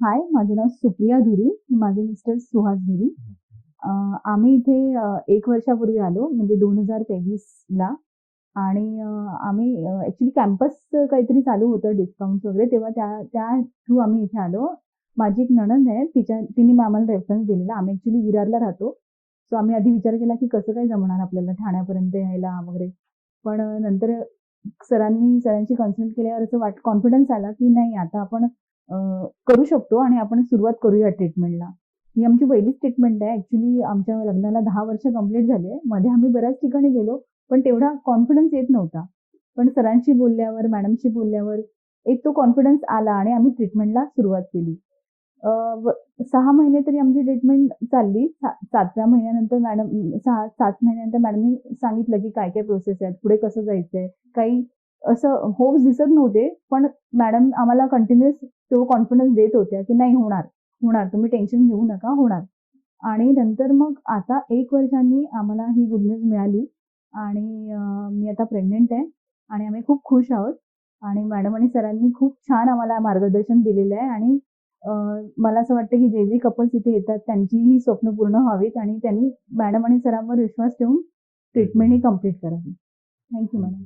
हाय माझं नाव सुप्रिया धुरी माझे मिस्टर सुहास धुरी. आम्ही इथे एक वर्षापूर्वी आलो म्हणजे दोन हजार तेवीसला. आणि आम्ही ॲक्च्युली कॅम्पस काहीतरी चालू होतं डिस्काउंट वगैरे तेव्हा त्या त्या थ्रू आम्ही इथे आलो. माझी एक नणंद आहे तिच्या तिने आम्हाला रेफरन्स दिलेला. आम्ही ॲक्च्युली विरारला राहतो. सो आम्ही आधी विचार केला की कसं काय जमणार आपल्याला ठाण्यापर्यंत यायला वगैरे. पण नंतर सरांनी सरांशी कन्सल्ट केल्यावर असं वाट कॉन्फिडन्स आला की नाही आता आपण करू शकतो आणि आपण सुरुवात करूया ट्रीटमेंटला ही आमची पहिलीच ट्रीटमेंट आहे. ऍक्च्युली आमच्या लग्नाला दहा वर्ष कंप्लीट झाले. मध्ये आम्ही बऱ्याच ठिकाणी गेलो पण तेवढा कॉन्फिडन्स येत नव्हता. पण सरांशी बोलल्यावर मॅडमशी बोलल्यावर एक तो कॉन्फिडन्स आला आणि आम्ही ट्रीटमेंटला सुरुवात केली. सहा महिने तरी आमची ट्रीटमेंट चालली. सातव्या महिन्यानंतर मॅडम सहा सात महिन्यानंतर मॅडमनी सांगितलं की काय काय प्रोसेस आहेत पुढे कसं जायचंय काही असं होप्स दिसत नव्हते पण मॅडम आम्हाला कंटिन्युअस तो कॉन्फिडन्स देत होत्या की नाही होणार होणार. तुम्ही टेन्शन घेऊ नका होणार. आणि नंतर मग आता एक वर्षांनी आम्हाला ही गुड न्यूज मिळाली. आणि मी आता प्रेग्नेंट आहे आणि आम्ही खूप खुश आहोत. आणि मॅडम आणि सरांनी खूप छान आम्हाला मार्गदर्शन दिलेलं आहे. आणि मला असं वाटतं की जे जे कपल्स इथे येतात त्यांचीही स्वप्न पूर्ण व्हावीत आणि त्यांनी मॅडम आणि सरांवर विश्वास ठेवून ट्रीटमेंट ही कंप्लीट करावी. Thank you madam